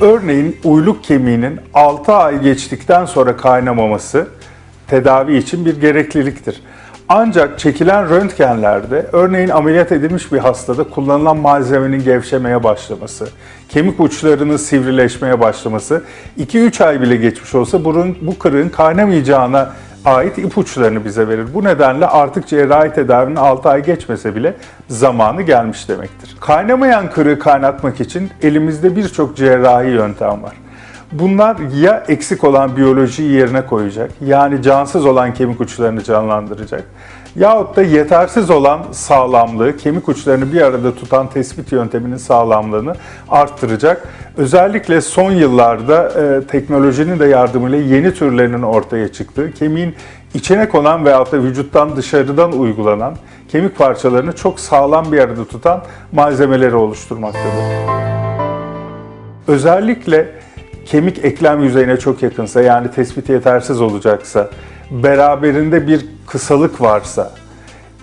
Örneğin uyluk kemiğinin 6 ay geçtikten sonra kaynamaması tedavi için bir gerekliliktir. Ancak çekilen röntgenlerde örneğin ameliyat edilmiş bir hastada kullanılan malzemenin gevşemeye başlaması, kemik uçlarının sivrileşmeye başlaması 2-3 ay bile geçmiş olsa burun, bu kırığın kaynamayacağına ait ipuçlarını bize verir. Bu nedenle artık cerrahi tedavinin 6 ay geçmese bile zamanı gelmiş demektir. Kaynamayan kırığı kaynatmak için elimizde birçok cerrahi yöntem var. Bunlar ya eksik olan biyolojiyi yerine koyacak, yani cansız olan kemik uçlarını canlandıracak, yahut da yetersiz olan sağlamlığı, kemik uçlarını bir arada tutan tespit yönteminin sağlamlığını arttıracak. Özellikle son yıllarda e, teknolojinin de yardımıyla yeni türlerinin ortaya çıktığı, kemiğin içine konan veyahut da vücuttan dışarıdan uygulanan kemik parçalarını çok sağlam bir arada tutan malzemeleri oluşturmaktadır. Özellikle kemik eklem yüzeyine çok yakınsa yani tespiti yetersiz olacaksa, beraberinde bir kısalık varsa,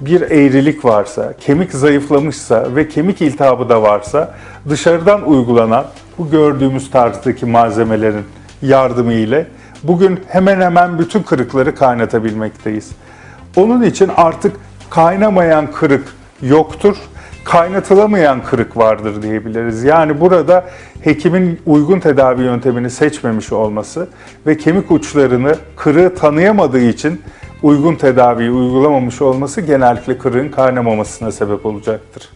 bir eğrilik varsa, kemik zayıflamışsa ve kemik iltihabı da varsa dışarıdan uygulanan bu gördüğümüz tarzdaki malzemelerin yardımı ile bugün hemen hemen bütün kırıkları kaynatabilmekteyiz. Onun için artık kaynamayan kırık yoktur kaynatılamayan kırık vardır diyebiliriz. Yani burada hekimin uygun tedavi yöntemini seçmemiş olması ve kemik uçlarını kırığı tanıyamadığı için uygun tedaviyi uygulamamış olması genellikle kırığın kaynamamasına sebep olacaktır.